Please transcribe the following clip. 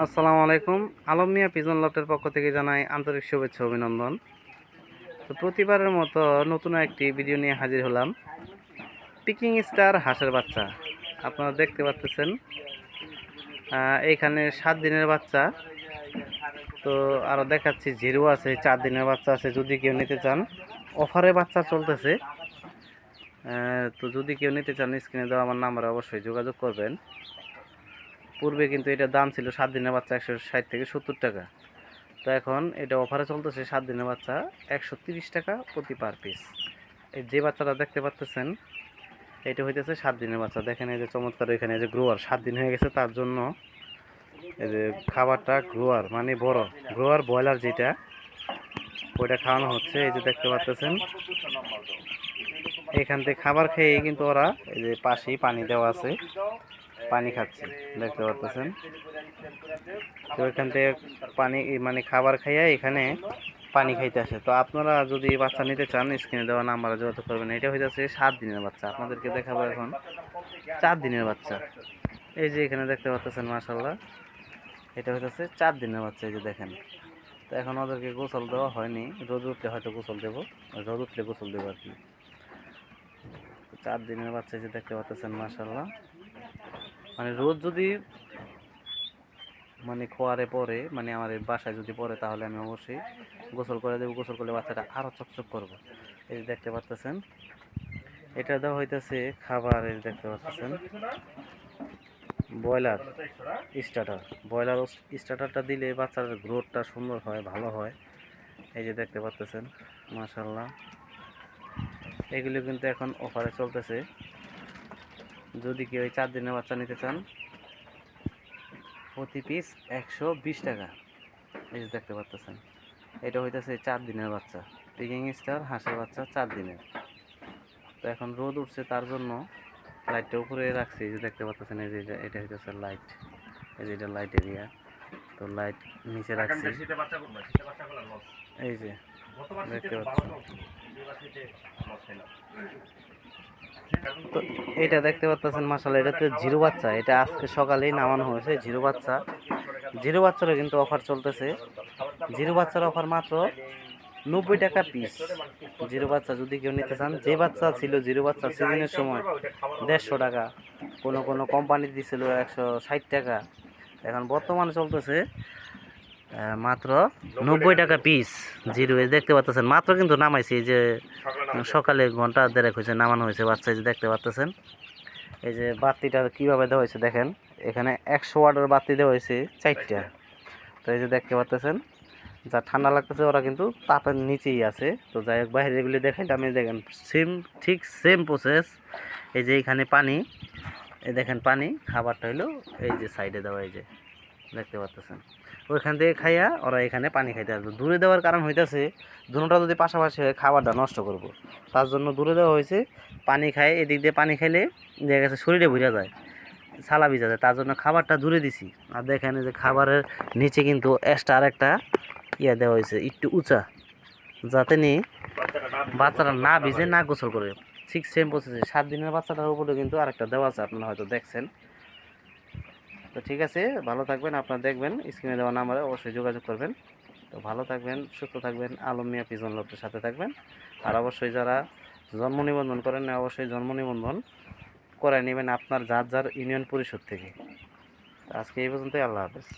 আসসালামু আলাইকুম। আলম মিয়া পিজন লফটের পক্ষ থেকে জানাই আন্তরিক শুভেচ্ছা অভিনন্দন। তো প্রতিবারের মতো নতুন একটি ভিডিও নিয়ে হাজির হলাম। পিকিং স্টার হাঁসের বাচ্চা। আপনারা দেখতে পাচ্ছেন এইখানে সাত দিনের বাচ্চা। তো আরও দেখাচ্ছি, জিরো আছে, চার দিনের বাচ্চা আছে, যদি কেউ নিতে চান। অফারে বাচ্চা চলতেছে। তো যদি কেউ নিতে চান, স্ক্রিনে দেওয়া আমার নাম্বারে অবশ্যই যোগাযোগ করবেন। পূর্বে কিন্তু এটা দাম ছিল সাত দিনের বাচ্চা একশো ষাট থেকে সত্তর টাকা। তো এখন এটা অফারে চলতেছে সাত দিনের বাচ্চা একশো তিরিশ টাকা প্রতি পার পিস এই যে বাচ্চাটা দেখতে পাচ্তেছেন, এটা হইতেছে সাত দিনের বাচ্চা। দেখেন এই যে চমৎকার এখানে যে গ্রোয়ার সাত দিন হয়ে গেছে তার জন্য এই যে খাবারটা গ্রোয়ার মানে বড় গ্রোয়ার ব্রয়লার যেটা, ওইটা খাওয়ানো হচ্ছে। এই যে দেখতে পাচ্তেছেন, এখান থেকে খাবার খেয়ে কিন্তু ওরা এই যে পাশেই পানি দেওয়া আছে। পানি খাচ্ছে, দেখতে পাচ্ছেন তো এখান থেকে পানি মানে খাবার খাইয়া এখানে পানি খাইতে আসে। তো আপনারা যদি বাচ্চা নিতে চান, স্ক্রিনে দেওয়া নাম্বারে যোগাযোগ করবেন। এটা হইতেছে সাত দিনের বাচ্চা। আপনাদেরকে দেখাবো এখন চার দিনের বাচ্চা। এই যে এখানে দেখতে পাচ্ছেন মাসাল্লাহ এটা হইতেছে চার দিনের বাচ্চা, এই যে দেখেন। তো এখন ওদেরকে গোসল দেওয়া হয়নি। রোদ উঠলে হয়তো গোসল দেবো। রোদ উঠলে গোসল দেবো আর কি। চার দিনের বাচ্চা যে দেখতে পাচ্ছেন মাসাল্লাহ মানে রোদ যদি মানে খোয়ারে পরে মানে আমার বাসায় যদি পড়ে তাহলে আমি অবশ্যই গোসল করে দেবো। গোসল করলে বাচ্চাটা আরও চকচক করব। এই যে দেখতে পাচ্ছেন এটা দেওয়া হইতেছে খাবার, এই দেখতে পাচ্ছেন ব্রয়লার স্টার্টার ব্রয়লার স্টার্টারটা দিলে বাচ্চার গ্রোথটা সুন্দর হয়, ভালো হয়। এই যে দেখতে পাচ্ছেন মাশাল্লাহ এগুলো কিন্তু এখন অফারে চলতেছে। যদি কেউ চার দিনের বাচ্চা নিতে চান প্রতি পিস একশো বিশ টাকা। এই যে দেখতে পাচ্ছেন এটা হইতেছে চার দিনের বাচ্চা। পিকিং স্টার হাঁসের বাচ্চা চার দিনের। তো এখন রোদ উঠছে তার জন্য লাইটটা উপরে রাখছি। এই যে দেখতে পাচ্ছেন এই যে এটা- এটা হইতেছে লাইট এই যে এটা লাইট এরিয়া তো লাইট নিচে রাখছি। এই যে দেখতে পাচ্ছেন। তো এটা দেখতে পাচ্ছেন মাসাল এটা তো জিরো বাচ্চা, এটা আজকে সকালেই নামানো হয়েছে, জিরো বাচ্চা। জিরো বাচ্চারও কিন্তু অফার চলতেছে, জিরো বাচ্চার অফার মাত্র নব্বই টাকা পিস জিরো বাচ্চা যদি কেউ নিতে চান, যে বাচ্চা ছিল জিরো বাচ্চা সিজনের সময় দেড়শো টাকা, কোনো কোনো কোম্পানি দিছিল একশো ষাট টাকা। এখন বর্তমানে চলতেছে মাত্র নব্বই টাকা পিস জিরো এই দেখতে পাচ্ছেন মাত্র কিন্তু নামাইছি এই যে সকালে ঘণ্টা দেড়েক হয়েছে নামানো হয়েছে বাচ্চা এই যে দেখতে পাচ্ছেন এই যে বাতিটা কীভাবে দেওয়া হয়েছে দেখেন। এখানে একশো ওয়াটের বাতি দেওয়া হয়েছে চারটা। তো এই যে দেখতে পাচ্ছেন যা ঠান্ডা লাগতেছে ওরা কিন্তু তাপের নিচেই আছে। তো যাই হোক বাইরে এগুলি দেখেন আমি দেখেন সেম ঠিক সেম প্রসেস এই যে এইখানে পানি এই দেখেন পানি খাবারটা হলো এই যে সাইডে দেওয়া এই যে। দেখতে পাচ্ছেন ওইখান থেকে খাইয়া ওরা এখানে পানি খাইতে আসবে। দূরে দেওয়ার কারণ হইতেছে দুটোটা যদি পাশাপাশি হয় খাবারটা নষ্ট করব, তার জন্য দূরে দেওয়া হয়েছে, পানি খায়, এদিক দিয়ে পানি খাইলে দেখা গেছে শরীরে ভুজা যায়, সালা ভিজা যায়। তার জন্য খাবারটা দূরে দিছি। আর দেখেন যে খাবারের নিচে কিন্তু এক্সট্রা আরেকটা ইয়ে দেওয়া হয়েছে, একটু উঁচা, যাতে নি বাচ্চারা না ভিজে না গোসল করে। ঠিক সেম প্রসেসে সাত দিনের বাচ্চাটার উপরে কিন্তু আরেকটা দেওয়া আছে, আপনারা হয়তো দেখছেন। তো ঠিক আছে, ভালো থাকবেন, আপনারা দেখবেন স্ক্রিনে দেওয়া নাম্বারে অবশ্যই যোগাযোগ করবেন। তো ভালো থাকবেন, সুস্থ থাকবেন, আলম মিয়া পিজন লোকটার সাথে থাকবেন। আর অবশ্যই যারা জন্ম নিবন্ধন করেন না অবশ্যই জন্ম নিবন্ধন করে নেবেন আপনার যার যার ইউনিয়ন পরিষদ থেকে। আজকে এই পর্যন্তই, আল্লাহ হাফেজ।